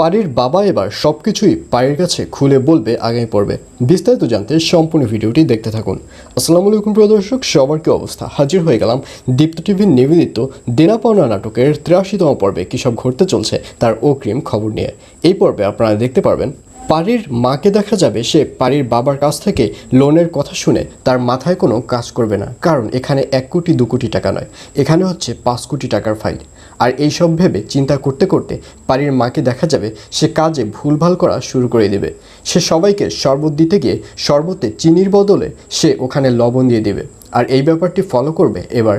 পারির বাবা এবার সব কিছুই পায়ের কাছে খুলে বলবে আগামী পর্বে। বিস্তারিত জানতে সম্পূর্ণ ভিডিওটি দেখতে থাকুন। আসসালামু আলাইকুম, প্রিয় দর্শক, সবার কি অবস্থা? হাজির হয়ে গেলাম দীপ্ত টিভির নিবেদিত দেনা পাওনা নাটকের তিরাশিতম পর্বে কী সব ঘটতে চলছে তার অগ্রিম খবর নিয়ে। এই পর্বে আপনারা দেখতে পারবেন পারির মাকে দেখা যাবে সে পারির বাবার কাছ থেকে লোনের কথা শুনে তার মাথায় কোনো কাজ করবে না। কারণ এখানে এক কোটি, দু কোটি টাকা নয়। এখানে হচ্ছে পাঁচ কোটি টাকার ফাইল আর এই সব ভেবে চিন্তা করতে করতে পারির মাকে দেখা যাবে, সে কাজে ভুলভাল করা শুরু করে দেবে। সে সবাইকে শরবত দিতে গিয়ে শরবতে চিনির বদলে সে ওখানে লবণ দিয়ে দেবে। আর এই ব্যাপারটি ফলো করবে এবার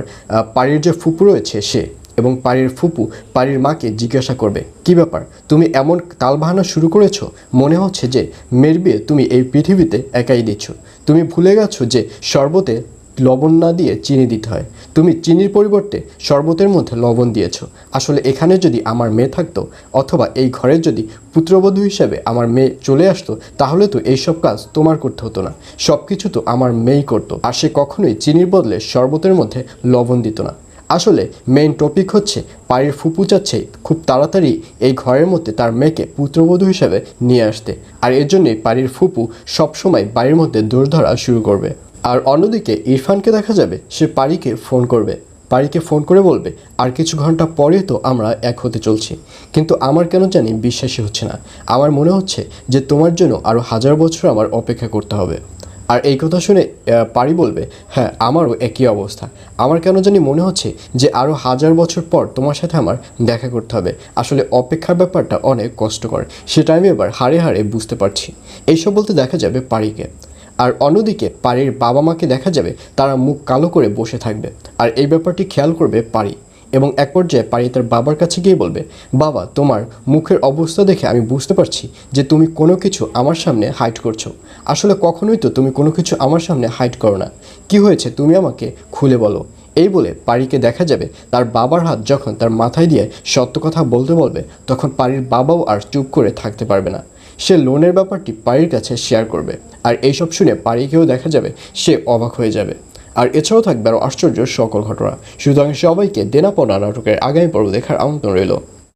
পারির যে ফুপু রয়েছে সে এবং পারির ফুপু পারির মাকে জিজ্ঞাসা করবে, কি ব্যাপার? তুমি এমন তালবাহানা শুরু করেছ? মনে হচ্ছে যে মেয়ের বিয়ে তুমি এই পৃথিবীতে একাই দিচ্ছ। তুমি ভুলে গেছো যে শরবতে লবণ না দিয়ে চিনি দিতে হয়। তুমি চিনির পরিবর্তে শরবতের মধ্যে লবণ দিয়েছ। আসলে এখানে যদি আমার মেয়ে থাকতো অথবা এই ঘরে যদি পুত্রবধূ হিসেবে আমার মেয়ে চলে আসতো, তাহলে তো এইসব কাজ তোমার করতে হতো না। সব কিছু তো আমার মেয়েই করতো আর সে কখনোই চিনির বদলে শরবতের মধ্যে লবণ দিত না। আসলে মেইন টপিক হচ্ছে পায়ের ফুপু চাচ্ছে খুব তাড়াতাড়ি এই ঘরের মধ্যে তার মেয়েকে পুত্রবধূ হিসেবে নিয়ে আসতে। আর এর জন্যই পারির ফুপু সবসময় বাড়ির মধ্যে দৌড় ধরা শুরু করবে। আর অন্যদিকে ইরফানকে দেখা যাবে সে পারিকে ফোন করবে। পারিকে ফোন করে বলবে, আর কিছু ঘণ্টা পরে তো আমরা এক হতে চলছি। কিন্তু আমার কেন জানি বিশ্বাসই হচ্ছে না। আমার মনে হচ্ছে যে তোমার জন্য আরও হাজার বছর আমার অপেক্ষা করতে হবে। আর এই কথা শুনে পারি বলবে হ্যাঁ আমারও একই অবস্থা। আমার কেন জানি মনে হচ্ছে যে আরও হাজার বছর পর তোমার সাথে আমার দেখা করতে হবে। আসলে অপেক্ষার ব্যাপারটা অনেক কষ্টকর। সেটা আমি এবার হাড়ে হাড়ে বুঝতে পারছি। এইসব বলতে দেখা যাবে পারিকে। আর অন্যদিকে পারির বাবা মাকে দেখা যাবে তারা মুখ কালো করে বসে থাকবে। আর এই ব্যাপারটি খেয়াল করবে পারি। এবং এক পর্যায়ে পারি তার বাবার কাছে গিয়ে বলবে, বাবা, তোমার মুখের অবস্থা দেখে আমি বুঝতে পারছি যে তুমি কোনো কিছু আমার সামনে হাইট করছ। আসলে কখনোই তো তুমি কোনো কিছু আমার সামনে হাইট করো না। কি হয়েছে তুমি আমাকে খুলে বলো। এই বলে পারিকে দেখা যাবে তার বাবার হাত যখন তার মাথায় দিয়ে সত্য কথা বলতে বলবে, তখন পারির বাবাও আর চুপ করে থাকতে পারবে না। সে লোনের ব্যাপারটি পাড়ির কাছে শেয়ার করবে। আর এইসব শুনে পাড়িকেও দেখা যাবে সে অবাক হয়ে যাবে। আর এছাড়াও থাকবে আরও আশ্চর্য সকল ঘটনা। সুতরাং সবাইকে দেনাপনা নাটকের আগামী পর্ব দেখার আমন্ত্রণ রইল।